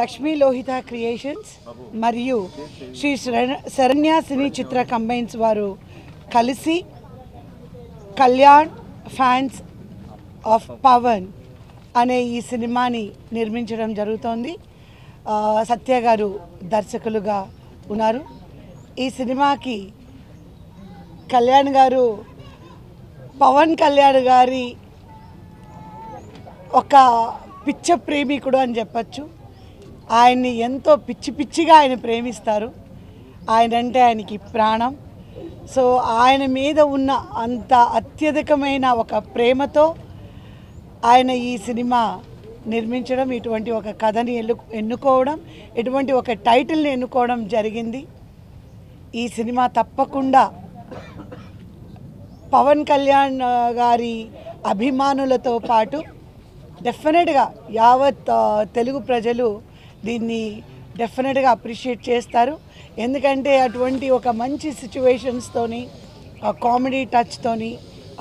Lakshmi Lohitha creations మరియు Sri Sharana- Sharanya cine Chitra combines వారు కలిసి కళ్యాణ్ ఫ్యాన్స్ ఆఫ్ పవన్ అనే ఈ సినిమాని నిర్మించడం జరుగుతోంది. సత్య గారు దర్శకులుగా ఉన్నారు. ఈ సినిమాకి కళ్యాణ్ గారు పవన్ కళ్యాణ్ గారి ఒక పిచ్చ ప్రేమికుడు అని చెప్పచ్చు. ఆయన్ని ఎంతో పిచ్చి పిచ్చిగా ఆయన ప్రేమిస్తారు. ఆయన అంటే ఆయనకి ప్రాణం. సో ఆయన మీద ఉన్న అంత అత్యధికమైన ఒక ప్రేమతో ఆయన ఈ సినిమా నిర్మించడం ఇటువంటి ఒక కథని ఎన్ను ఎన్నుకోవడం ఇటువంటి ఒక టైటిల్ని ఎన్నుకోవడం జరిగింది. ఈ సినిమా తప్పకుండా పవన్ కళ్యాణ్ గారి అభిమానులతో పాటు డెఫినెట్గా యావత్ తెలుగు ప్రజలు దీన్ని డెఫినెట్గా అప్రిషియేట్ చేస్తారు. ఎందుకంటే అటువంటి ఒక మంచి సిచ్యువేషన్స్తోని కామెడీ టచ్తోని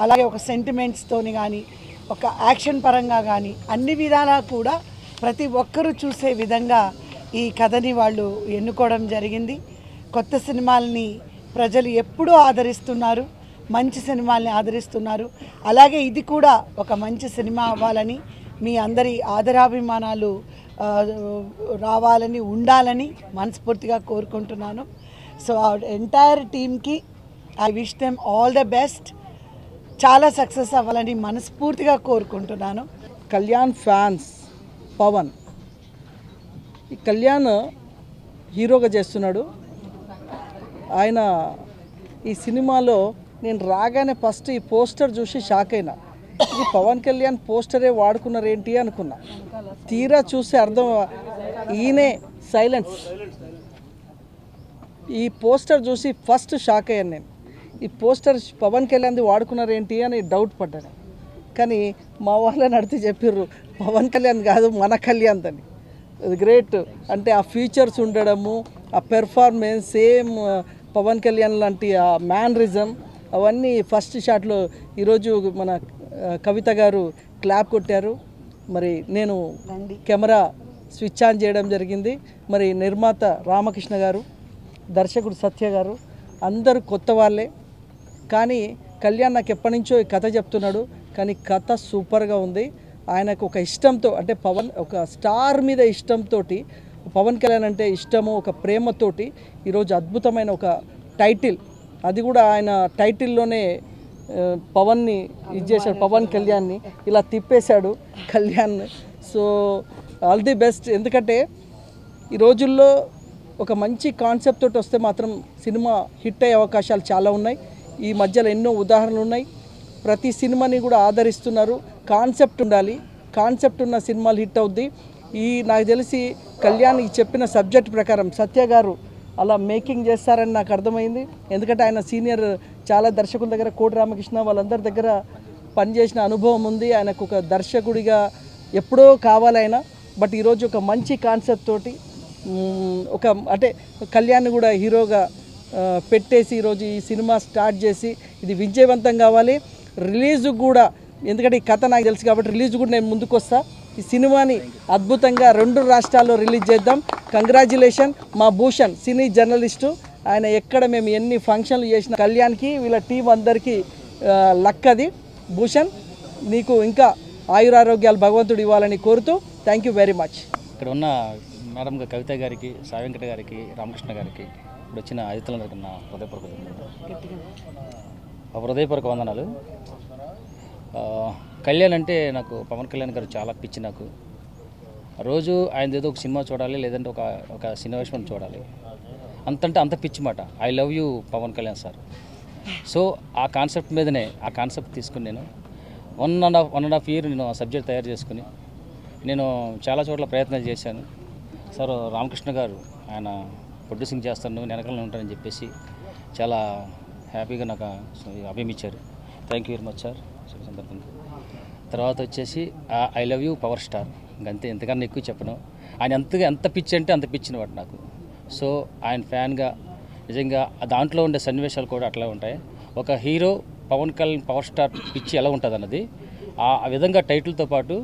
అలాగే ఒక సెంటిమెంట్స్తోని కానీ ఒక యాక్షన్ పరంగా కానీ అన్ని విధాలా కూడా ప్రతి ఒక్కరూ చూసే విధంగా ఈ కథని వాళ్ళు ఎన్నుకోవడం జరిగింది. కొత్త సినిమాల్ని ప్రజలు ఎప్పుడూ ఆదరిస్తున్నారు. మంచి సినిమాల్ని ఆదరిస్తున్నారు. అలాగే ఇది కూడా ఒక మంచి సినిమా అవ్వాలని మీ అందరి ఆదరాభిమానాలు రావాలని ఉండాలని మనస్ఫూర్తిగా కోరుకుంటున్నాను. సో ఆ ఎంటైర్ టీమ్కి I wish them all the best చాలా సక్సెస్ అవ్వాలని మనస్ఫూర్తిగా కోరుకుంటున్నాను. కళ్యాణ్ ఫ్యాన్స్ పవన్ ఈ కళ్యాణ్ హీరోగా చేస్తున్నాడు. ఆయన ఈ సినిమాలో నేను రాగానే ఫస్ట్ ఈ పోస్టర్ చూసి షాక్ అయినా. ఇది పవన్ కళ్యాణ్ పోస్టరే వాడుకున్నారు ఏంటి అనుకున్నా. తీరా చూసి అర్థం ఈయనే సైలెన్స్. ఈ పోస్టర్ చూసి ఫస్ట్ షాక్ అయ్యాను నేను. ఈ పోస్టర్ పవన్ కళ్యాణ్ది వాడుకున్నారు ఏంటి అని డౌట్ పడ్డాను. కానీ మా వాళ్ళని అడిగితే చెప్పారు పవన్ కళ్యాణ్ కాదు మన కళ్యాణ్ అని. గ్రేట్. అంటే ఆ ఫీచర్స్ ఉండడము ఆ పెర్ఫార్మెన్స్ సేమ్ పవన్ కళ్యాణ్ లాంటి ఆ మ్యానరిజం అవన్నీ ఫస్ట్ షాట్లో ఈరోజు మన కవిత గారు క్లాప్ కొట్టారు. మరి నేను కెమెరా స్విచ్ ఆన్ చేయడం జరిగింది. మరి నిర్మాత రామకృష్ణ గారు దర్శకుడు సత్య గారు అందరూ కొత్త వాళ్ళే. కానీ కళ్యాణ్ నాకు ఎప్పటి నుంచో ఈ కథ చెప్తున్నాడు. కానీ కథ సూపర్గా ఉంది. ఆయనకు ఒక ఇష్టంతో అంటే పవన్ ఒక స్టార్ మీద ఇష్టంతో పవన్ కళ్యాణ్ అంటే ఇష్టము ఒక ప్రేమతోటి ఈరోజు అద్భుతమైన ఒక టైటిల్. అది కూడా ఆయన టైటిల్లోనే పవన్ని ఇది చేశాడు పవన్ కళ్యాణ్ని. ఇలా తిప్పేశాడు Kalyan so all the best. ఎందుకంటే ఈ రోజుల్లో ఒక మంచి కాన్సెప్ట్ తోటి వస్తే మాత్రం సినిమా హిట్ అయ్యే అవకాశాలు చాలా ఉన్నాయి. ఈ మధ్యలో ఎన్నో ఉదాహరణలు ఉన్నాయి. ప్రతి సినిమాని కూడా ఆదరిస్తున్నారు. కాన్సెప్ట్ ఉండాలి. కాన్సెప్ట్ ఉన్న సినిమాలు హిట్ అవుద్ది. ఈ నాకు తెలిసి కళ్యాణ్ ఈ చెప్పిన సబ్జెక్ట్ ప్రకారం సత్య గారు అలా మేకింగ్ చేస్తారని నాకు అర్థమైంది. ఎందుకంటే ఆయన సీనియర్ చాలా దర్శకుల దగ్గర కోటి రామకృష్ణ వాళ్ళందరి దగ్గర పనిచేసిన అనుభవం ఉంది. ఆయనకు ఒక దర్శకుడిగా ఎప్పుడో కావాలైనా బట్ ఈరోజు ఒక మంచి కాన్సెప్ట్ తోటి ఒక అంటే కళ్యాణ్ కూడా హీరోగా పెట్టేసి ఈరోజు ఈ సినిమా స్టార్ట్ చేసి ఇది విజయవంతం కావాలి. రిలీజ్ కూడా ఎందుకంటే ఈ కథ నాకు తెలుసు కాబట్టి రిలీజ్ కూడా నేను ముందుకు ఈ సినిమాని అద్భుతంగా రెండు రాష్ట్రాల్లో రిలీజ్ చేద్దాం కంగ్రాచులేషన్ మా భూషణ్ సినీ జర్నలిస్టు ఆయన ఎక్కడ మేము ఎన్ని ఫంక్షన్లు చేసిన కళ్యాణ్కి వీళ్ళ టీం అందరికీ లక్కది భూషణ్ నీకు ఇంకా ఆయురారోగ్యాలు భగవంతుడు ఇవ్వాలని కోరుతూ థ్యాంక్ యూ వెరీ మచ్ ఇక్కడ ఉన్న మేడం గా- కవిత గారికి సాయంకట గారికి రామకృష్ణ గారికి ఇప్పుడు వచ్చిన అతిథులందరికీ నా హృదయపూర్వక హృదయపూర్వక వందనాలు ఆ, కళ్యాణ్ అంటే నాకు పవన్ కళ్యాణ్ గారు చాలా పిచ్చి నాకు. రోజు ఆయన ఏదో ఒక సినిమా చూడాలి లేదంటే ఒక ఒక సినిమా చూడాలి. అంతంటే అంత పిచ్చి మాట. I love you Pawan Kalyan sir. So ఆ కాన్సెప్ట్ మీదనే ఆ కాన్సెప్ట్ తీసుకుని నేను one and half one and half year నేను ఆ సబ్జెక్ట్ తయారు చేసుకుని నేను చాలా చోట్ల ప్రయత్నాలు చేశాను. సార్ రామకృష్ణ గారు ఆయన ప్రొడ్యూసింగ్ చేస్తాను నేను వెనకాల ఉంటానని చెప్పేసి చాలా హ్యాపీగా నాకు అభిమిచ్చారు. Thank you very much sir సందర్భంగా తర్వాత వచ్చేసి I love you power star. ఇంకంతే ఎంతకన్నా ఎక్కువ చెప్పను. ఆయన ఎంతగా ఎంత పిచ్చి అంటే అంత పిచ్చిన వాడు నాకు. సో ఆయన ఫ్యాన్గా నిజంగా దాంట్లో ఉండే సన్నివేశాలు కూడా అట్లా ఉంటాయి. ఒక hero Pawan Kalyan power star పిచ్చి ఎలా ఉంటుంది అన్నది ఆ విధంగా టైటిల్తో పాటు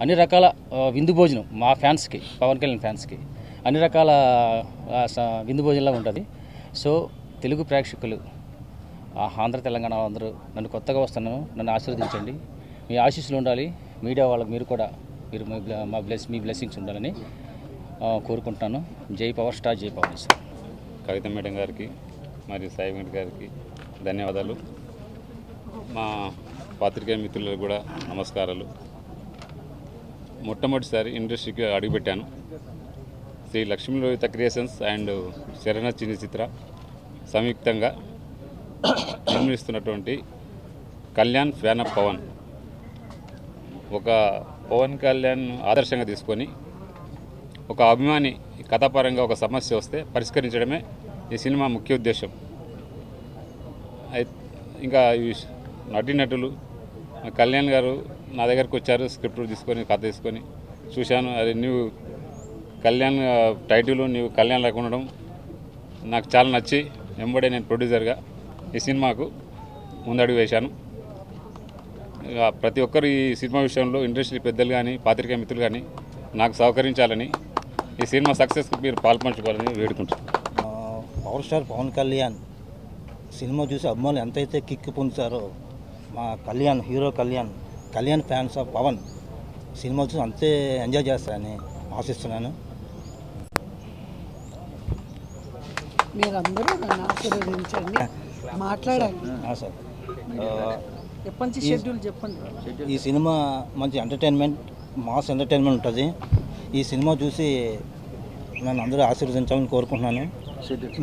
అన్ని రకాల విందు భోజనం మా ఫ్యాన్స్కి పవన్ కళ్యాణ్ ఫ్యాన్స్కి అన్ని రకాల విందు భోజనంలా ఉంటుంది. సో తెలుగు ప్రేక్షకులు ఆ, ఆంధ్ర తెలంగాణ అందరూ నన్ను కొత్తగా వస్తున్నాను నన్ను ఆశీర్వదించండి. మీ ఆశీస్సులు ఉండాలి. మీడియా వాళ్ళకి మీరు కూడా మీరు మా బ్లెస్ మీ బ్లెస్సింగ్స్ ఉండాలని కోరుకుంటున్నాను. Jai power star Jai power sir Kavitha madam గారికి మరియు సాయి వెంకట్ గారికి ధన్యవాదాలు. మా పాత్రికేయ మిత్రులకు కూడా నమస్కారాలు. మొట్టమొదటిసారి ఇండస్ట్రీకి అడుగుపెట్టాను. శ్రీ లక్ష్మీ రోహిత క్రియేషన్స్ అండ్ శరణ చిన్న చిత్ర సంయుక్తంగా నిర్మిస్తున్నటువంటి కళ్యాణ్ ఫ్యాన్ ఆఫ్ పవన్. ఒక పవన్ కళ్యాణ్ ఆదర్శంగా తీసుకొని ఒక అభిమాని కథాపరంగా ఒక సమస్య వస్తే పరిష్కరించడమే ఈ సినిమా ముఖ్య ఉద్దేశం. ఇంకా ఈ నటీనటులు కళ్యాణ్ గారు నా దగ్గరకు వచ్చారు స్క్రిప్ట్ తీసుకొని కథ తీసుకొని చూశాను అది నువ్వు కళ్యాణ్ టైటిల్ నీవు కళ్యాణ్ లాగా ఉండడం నాకు చాలా నచ్చి వెంబడే నేను ప్రొడ్యూసర్గా ఈ సినిమాకు ముందడుగు వేశాను. ప్రతి ఒక్కరు ఈ సినిమా విషయంలో ఇండస్ట్రీ పెద్దలు కానీ పాత్రికేయ మిత్రులు కానీ నాకు సహకరించాలని ఈ సినిమా సక్సెస్కి మీరు పాల్పంచుకోవాలని వేడుకుంటున్నాను. Power star Pawan Kalyan cinema చూసి అభిమానులు ఎంతైతే కిక్ పొందుతారో మా Kalyan hero Kalyan Kalyan fans of Pawan cinema చూసి అంతే ఎంజాయ్ చేస్తారని ఆశిస్తున్నాను. మీరందరూ నన్ను ఆశీర్వదించండి. మాట్లాడండి సార్. ఎప్పటి నుంచి షెడ్యూల్ చెప్పండి. ఈ సినిమా మంచి ఎంటర్టైన్మెంట్ మాస్ ఎంటర్టైన్మెంట్ ఉంటుంది. ఈ సినిమా చూసి నన్ను అందరూ ఆశీర్వదించాలని కోరుకుంటున్నాను.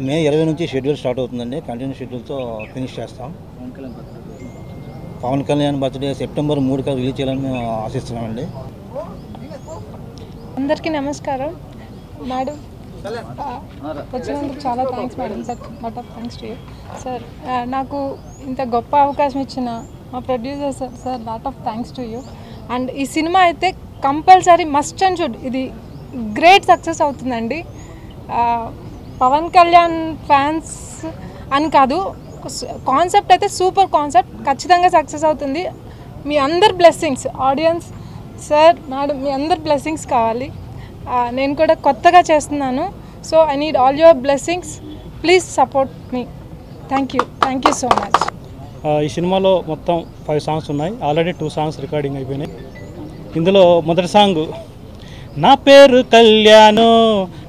మే ఇరవై నుంచి షెడ్యూల్ స్టార్ట్ అవుతుందండి. కంటిన్యూ షెడ్యూల్తో ఫినిష్ చేస్తాం. పవన్ కళ్యాణ్ బర్త్డే సెప్టెంబర్ మూడుకి రిలీజ్ చేయాలని ఆశిస్తున్నామండి. అందరికీ నమస్కారం. మేడం వచ్చినందుకు చాలా thanks madam. Sir of thanks to you sir నాకు ఇంత గొప్ప అవకాశం ఇచ్చిన మా producer sir sir lot of thanks to you and ఈ సినిమా అయితే కంపల్సరీ మస్ట్ అండ్ షుడ్ ఇది గ్రేట్ సక్సెస్ అవుతుందండి. పవన్ కళ్యాణ్ ఫ్యాన్స్ అని కాదు కాన్సెప్ట్ అయితే సూపర్ కాన్సెప్ట్ ఖచ్చితంగా సక్సెస్ అవుతుంది. మీ అందరి బ్లెస్సింగ్స్ ఆడియన్స్ సార్ మేడం మీ అందరి బ్లెస్సింగ్స్ కావాలి. నేను కూడా కొత్తగా చేస్తున్నాను. So I need all your blessings please support me thank you thank you so much ఈ సినిమాలో మొత్తం ఫైవ్ సాంగ్స్ ఉన్నాయి. ఆల్రెడీ టూ సాంగ్స్ రికార్డింగ్ అయిపోయినాయి. ఇందులో మొదటి సాంగ్ నా పేరు కళ్యాణు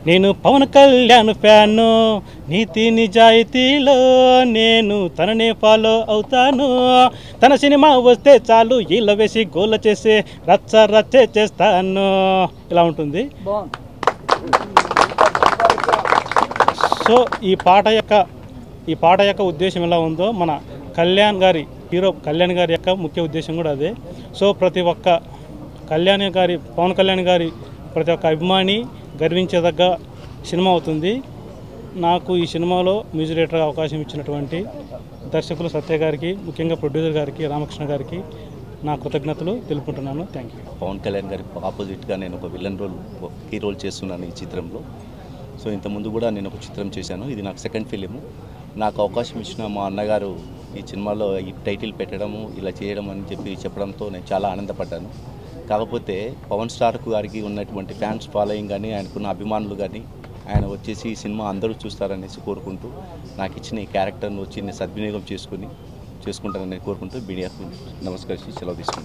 నేను పవన్ కళ్యాణ్ ఫ్యాను నీతి నిజాయితీలో నేను తననే ఫాలో అవుతాను. తన సినిమా వస్తే చాలు ఈల వేసి గోల చేసి రచ్చ రచ్చే చేస్తాను. ఇలా ఉంటుంది. సో ఈ పాట యొక్క ఈ పాట యొక్క ఉద్దేశం ఎలా ఉందో మన కళ్యాణ్ గారి హీరో కళ్యాణ్ గారి యొక్క ముఖ్య ఉద్దేశం కూడా అదే. సో ప్రతి ఒక్క కళ్యాణ్ గారి పవన్ కళ్యాణ్ గారి ప్రతి ఒక్క అభిమాని గర్వించదగ్గ సినిమా అవుతుంది. నాకు ఈ సినిమాలో మ్యూజిక్ అవకాశం ఇచ్చినటువంటి దర్శకులు సత్య గారికి ముఖ్యంగా ప్రొడ్యూసర్ గారికి రామకృష్ణ గారికి నా కృతజ్ఞతలు తెలుపుకుంటున్నాను. థ్యాంక్ యూ పవన్ కళ్యాణ్ గారి ఆపోజిట్గా నేను ఒక విలన్ రోల్ కీ రోల్ చేస్తున్నాను ఈ చిత్రంలో. సో ఇంతకుముందు కూడా నేను ఒక చిత్రం చేశాను. ఇది నాకు సెకండ్ ఫిలిము నాకు అవకాశం ఇచ్చిన మా అన్నగారు ఈ సినిమాలో ఈ టైటిల్ పెట్టడము ఇలా చేయడం అని చెప్పి చెప్పడంతో నేను చాలా ఆనందపడ్డాను. కాకపోతే పవన్ స్టార్ గారికి ఉన్నటువంటి ఫ్యాన్స్ ఫాలోయింగ్ కానీ ఆయనకున్న అభిమానులు కానీ ఆయన వచ్చేసి ఈ సినిమా అందరూ చూస్తారనేసి కోరుకుంటూ నాకు ఇచ్చిన ఈ క్యారెక్టర్ను వచ్చి నేను సద్వినియోగం చేసుకుని చేసుకుంటానని కోరుకుంటూ మీడియాకు నమస్కరించి సెలవు తీసుకుంటాను